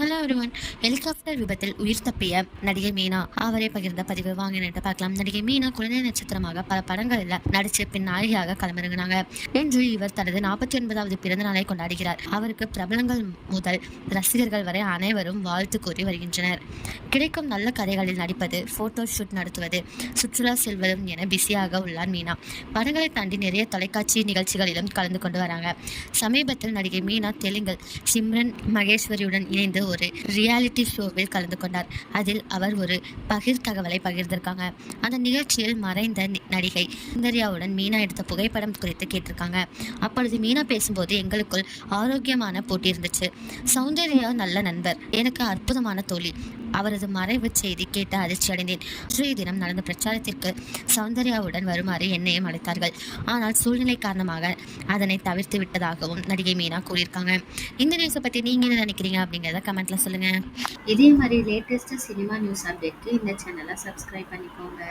Hello ஒருவன் helicopter விபத்தில் உயிர் தப்பிய நடிகை மீனா. அவரை பகிர்ந்த பதிவு வாங்க நேற்று பார்க்கலாம். நடிகை மீனா குழந்தை நட்சத்திரமாக பல படங்களில் நடிச்சு பின் நாயகியாக களமிறங்கினாங்க. இன்று இவர் தனது நாற்பத்தி ஒன்பதாவது பிறந்த நாளை கொண்டாடுகிறார். அவருக்கு பிரபலங்கள் முதல் ரசிகர்கள் வரை அனைவரும் வாழ்த்து கூறி வருகின்றனர். கிடைக்கும் நல்ல கதைகளில் நடிப்பது போட்டோ ஷூட் நடத்துவது சுற்றுலா செல்வதும் என பிஸியாக உள்ளார் மீனா. படங்களை தாண்டி நிறைய தொலைக்காட்சி நிகழ்ச்சிகளிலும் கலந்து கொண்டு வராங்க. சமீபத்தில் நடிகை மீனா தெலுங்கில் சிம்ரன் மகேஸ்வரியுடன் இணைந்து ஒரு ரியாலிட்டி ஷோவில் கலந்து கொண்டார். அதில் அவர் ஒரு பகிர் தகவலை பகிர்ந்திருக்காங்க. அந்த நிகழ்ச்சியில் மறைந்த நடிகை சுந்தரியாவுடன் மீனா எடுத்த புகைப்படம் குறித்து கேட்டிருக்காங்க. அப்பொழுது மீனா பேசும்போது எங்களுக்குள் ஆரோக்கியமான போட்டி இருந்துச்சு. சௌந்தர்யா நல்ல நண்பர். எனக்கு அற்புதமான தோழி. அவரது மறைவு செய்தி கேட்டு அதிர்ச்சி அடைந்தேன். இன்றைய தினம் நடந்த பிரச்சாரத்திற்கு சௌந்தர்யாவுடன் வருமாறு என்னையும் அழைத்தார்கள். ஆனால் சூழ்நிலை காரணமாக அதனை தவிர்த்து விட்டதாகவும் நடிகை மீனா கூறியிருக்காங்க. இந்த நியூஸை பற்றி நீங்கள் என்ன நினைக்கிறீங்க அப்படிங்கிறத கமெண்ட்ல சொல்லுங்கள் இதே மாதிரி லேட்டஸ்ட் சினிமா நியூஸ் அப்டேட்க்கு இந்த சேனலை சப்ஸ்கிரைப் பண்ணிக்கோங்க.